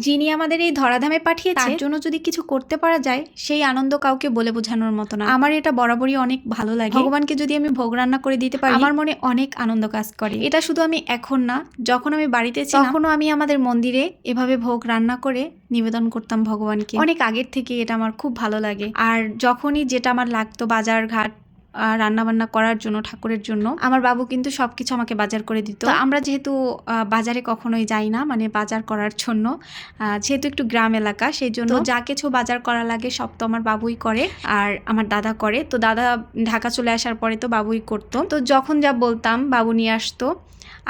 যিনি আমাদের এই ধরাধামে পাঠিয়েছে তার জন্য যদি কিছু করতে পারা যায় সেই আনন্দ কাউকে বলে বোঝানোর মতো না। আমার এটা বরাবরই অনেক ভালো লাগে। ভগবানকে যদি আমি ভোগ রান্না করে দিতে পারি আমার মনে অনেক আনন্দ কাজ করে। এটা শুধু আমি এখন না যখন আমি বাড়িতে তখনও আমি আমাদের মন্দিরে এভাবে ভোগ রান্না করে নিবেদন করতাম ভগবানকে। অনেক আগের থেকে এটা আমার খুব ভালো লাগে। আর যখনই যেটা আমার লাগতো বাজার ঘাট রান্না বান্না করার জন্য ঠাকুরের জন্য। আমার বাবু কিন্তু সবকিছু আমাকে বাজার করে দিত। আমরা যেহেতু বাজারে কখনোই যাই না মানে বাজার করার জন্য যেহেতু একটু গ্রাম এলাকা সেই জন্য যা কিছু বাজার করা লাগে সব তো আমার বাবুই করে আর আমার দাদা করে। তো দাদা ঢাকা চলে আসার পরে তো বাবুই করতো। তো যখন যা বলতাম বাবু নিয়ে আসতো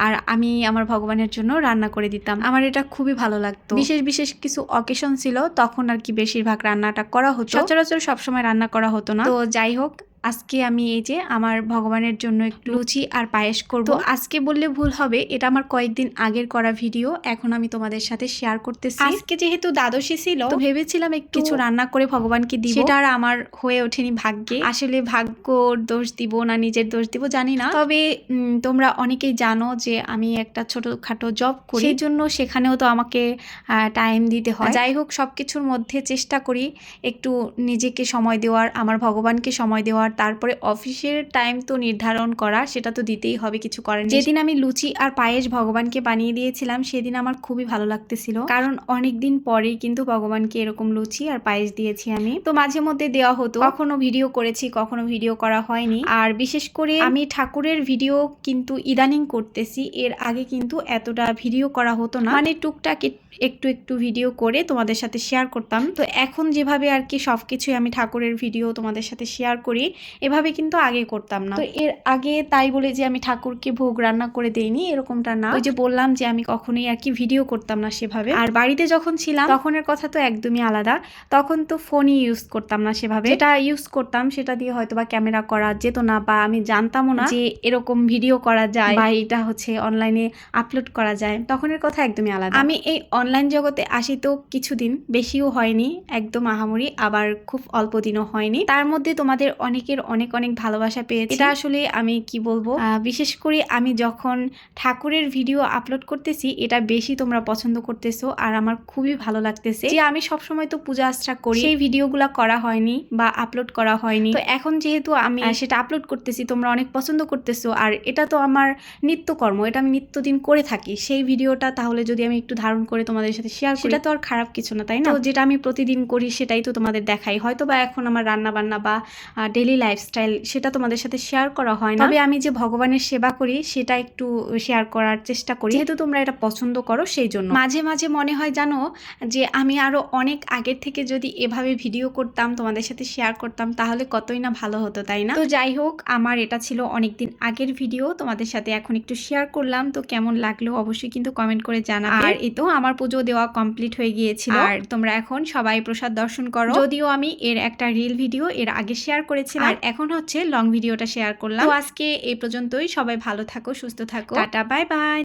আর আমি আমার ভগবানের জন্য রান্না করে দিতাম। আমার এটা খুবই ভালো লাগতো। বিশেষ বিশেষ কিছু অকেশন ছিল তখন আর কি বেশিরভাগ রান্নাটা করা হতো। সচরাচর সবসময় রান্না করা হতো না। তো যাই হোক আজকে আমি এই যে আমার ভগবানের জন্য একটু লুচি আর পায়েস করব। তো আজকে বললে ভুল হবে এটা আমার কয়েকদিন আগের করা ভিডিও এখন আমি তোমাদের সাথে শেয়ার করতেছি। আজকে যেহেতু দ্বাদশী ছিল তো ভেবেছিলাম একটু কিছু রান্না করে ভগবানকে দিব। সেটা আর আমার হয়ে ওঠেনি ভাগ্যে। আসলে ভাগ্যর দোষ দিব না নিজের দোষ দিব জানি না। তবে তোমরা অনেকেই জানো যে আমি একটা ছোটখাটো জব করি। সেই জন্য সেখানেও তো আমাকে টাইম দিতে হয়। যাই হোক সবকিছুর মধ্যে চেষ্টা করি একটু নিজেকে সময় দেওয়ার আমার ভগবানকে সময় দেওয়ার। তারপরে অফিসের টাইম তো নির্ধারণ করা, সেটা তো দিতেই হবে, কিছু করেন যেদিন আমি লুচি আর পায়েস ভগবানকে বানিয়ে দিয়েছিলাম, সেদিন আমার খুবই ভালো লাগতেছিল। কারণ অনেক দিন পরেই কিন্তু ভগবানকে এরকম লুচি আর পায়েস দিয়েছি আমি। তো মাঝে মধ্যে দেওয়া হতো। কখনো ভিডিও করেছি, কখনো ভিডিও করা হয়নি। আর বিশেষ করে আমি ঠাকুরের ভিডিও কিন্তু ইদানিং করতেছি। এর আগে কিন্তু এতটা ভিডিও করা হতো না। মানে টুকটাক একটু একটু ভিডিও করে তোমাদের সাথে শেয়ার করতাম। তো এখন যেভাবে আর কি সবকিছুই আমি ঠাকুরের ভিডিও তোমাদের সাথে শেয়ার করি এভাবে কিন্তু আগে করতাম না। তো এর আগে তাই বলে যে আমি ঠাকুরকে ভোগ রান্না করে দেইনি এরকমটা না। ওই যে বললাম যে আমি কখনোই আর কি ভিডিও করতাম না সেভাবে। আর বাড়িতে যখন ছিলাম তখনের কথা তো একদমই আলাদা। তখন তো ফোনই ইউজ করতাম না সেভাবে। যেটা ইউজ করতাম সেটা দিয়ে হয়তো বা ক্যামেরা করা যেত না বা আমি জানতামও না যে এরকম ভিডিও করা যায় বা এটা হচ্ছে অনলাইনে আপলোড করা যায়। তখনের কথা একদমই আলাদা। আমি এই অনলাইন জগতে আসি তো কিছুদিন বেশিও হয়নি একদম আহামরি আবার খুব অল্প দিনও হয়নি। তার মধ্যে তোমাদের অনেকের অনেক অনেক ভালোবাসা পেয়েছি। এটা আসলে আমি কি বলব? বিশেষ করে আমি যখন ঠাকুরের ভিডিও আপলোড করতেছি এটা বেশি তোমরা পছন্দ করতেছো আর আমার খুবই ভালো লাগতেছে যে আমি সবসময় তো পূজা আশ্রা করি। সেই ভিডিওগুলো করা হয়নি বা আপলোড করা হয়নি। তো এখন যেহেতু আমি সেটা আপলোড করতেছি তোমরা অনেক পছন্দ করতেছো আর এটা তো আমার নিত্যকর্ম এটা আমি নিত্যদিন করে থাকি। সেই ভিডিওটা তাহলে যদি আমি একটু ধারণ করে তোমাদের সাথে শেয়ার করি সেটা তো আর খারাপ কিছু না তাই না? তো যেটা আমি প্রতিদিন করি সেটাই তো তোমাদের দেখাই। হয়তো বা এখন আমার রান্না বান্না বা ডেলি লাইফস্টাইল সেটা তোমাদের সাথে শেয়ার করা হয় না। তবে আমি যে ভগবানের সেবা করি সেটা একটু শেয়ার করার চেষ্টা করি। যেহেতু তোমরা এটা পছন্দ করো সেই জন্য। মাঝে মাঝে মনে হয় জানো যে আমি আরও অনেক আগের থেকে যদি এভাবে ভিডিও করতাম তোমাদের সাথে শেয়ার করতাম তাহলে কতই না ভালো হতো তাই না? তো যাই হোক আমার এটা ছিল অনেকদিন আগের ভিডিও তোমাদের সাথে এখন একটু শেয়ার করলাম। তো কেমন লাগল অবশ্যই কিন্তু কমেন্ট করে জানা আর এই তো আমার পুজো দেওয়া কমপ্লিট হয়ে গিয়েছিল। আর তোমরা এখন সবাই প্রসাদ দর্শন করো। যদিও আমি এর একটা রিল ভিডিও এর আগে শেয়ার করেছিলাম। আর এখন হচ্ছে লং ভিডিওটা শেয়ার করলাম। তো আজকে এই পর্যন্তই। সবাই ভালো থাকো সুস্থ থাকো। Tata bye bye